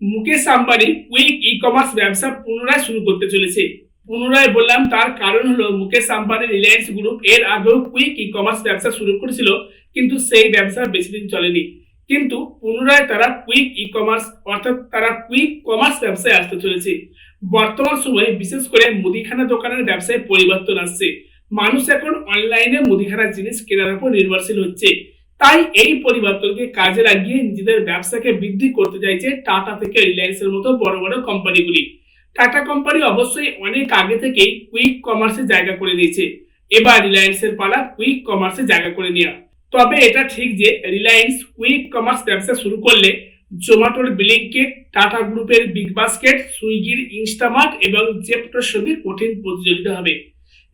Mukesh Ambani quick e commerce ব্যবসা পুনরায় শুরু করতে চলেছে। পুনরায় বললাম, তার কারণ হলো মুকেশ আম্বানি রিলায়েন্স গ্রুপ এর আগেও কুইক ই কমার্স ব্যবসা শুরু করেছিল, কিন্তু সেই ব্যবসা বেশি দিন চলেনি। কিন্তু পুনরায় তারা কুইক ই কমার্স অর্থাৎ তারা কুইক কমার্স ব্যবসায় আসতে চলেছে। বর্তমান সময়ে বিশেষ করে মুদিখানা দোকানের ব্যবসায় পরিবর্তন আসছে। মানুষ এখন অনলাইনে মুদিখানার জিনিস কেনার উপর নির্ভরশীল হচ্ছে। তাই এই পরিবর্তনকে কাজে লাগিয়ে নিজেদের ব্যবসাকে বৃদ্ধি করতে চাইছে টাটা থেকে রিলায়েন্সের মতো বড় বড় কোম্পানিগুলি। টাটা কোম্পানি অবশ্যই অনেক আগে থেকেই কুইক কমার্সে জায়গা করে নিয়েছে। এবার রিলায়েন্সের পালা কুইক কমার্সে জায়গা করে নেওয়া। তবে এটা ঠিক যে রিলায়েন্স কুইক কমার্স ব্যবসা শুরু করলে জোম্যাটোর বিলিংকিট টাটা গ্রুপের বিগ বাস্কেট সুইগির ইনস্টামার্ট এবং জেপ্টোর সঙ্গে কঠিন প্রতিযোগিতা হবে।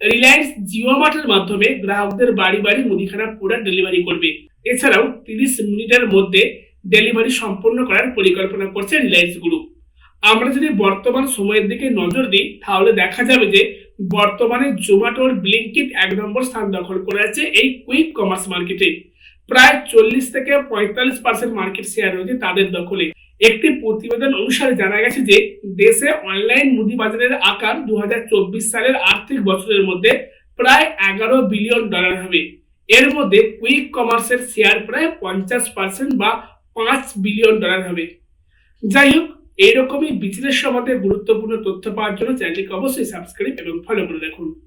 রিলায়েন্স জিও মার্টের মাধ্যমে গ্রাহকদের বাড়ি বাড়ি মুদিখানা প্রোডাক্ট ডেলিভারি করবে। এছাড়াও তিরিশ মিনিটের মধ্যে ডেলিভারি সম্পন্ন করার পরিকল্পনা করছে রিলায়েন্স গ্রুপ আমরা যদি বর্তমান সময়ের দিকে নজর দিই, তাহলে দেখা যাবে যে বর্তমানে জোম্যাটোর ব্লিঙ্কিট এক নম্বর স্থান দখল করে আছে এই কুইক কমার্স মার্কেটে প্রায় চল্লিশ থেকে পঁয়তাল্লিশ পার্সেন্ট মার্কেট শেয়ার রয়েছে তাদের দখলে। একটি প্রতিবেদন অনুসারে জানা গেছে যে দেশে অনলাইন মুদি বাজারের আকার দু হাজার চব্বিশ সালের আর্থিক বছরের মধ্যে প্রায় এগারো বিলিয়ন ডলার হবে। এর মধ্যে কুইক কমার্সের শেয়ার প্রায় পঞ্চাশ পার্সেন্ট বা পাঁচ বিলিয়ন ডলার হবে। যাই হোক, এইরকমই বিজনেস সম্বন্ধে গুরুত্বপূর্ণ তথ্য পাওয়ার জন্য চ্যানেলটিকে অবশ্যই সাবস্ক্রাইব এবং ফলো করে রাখুন।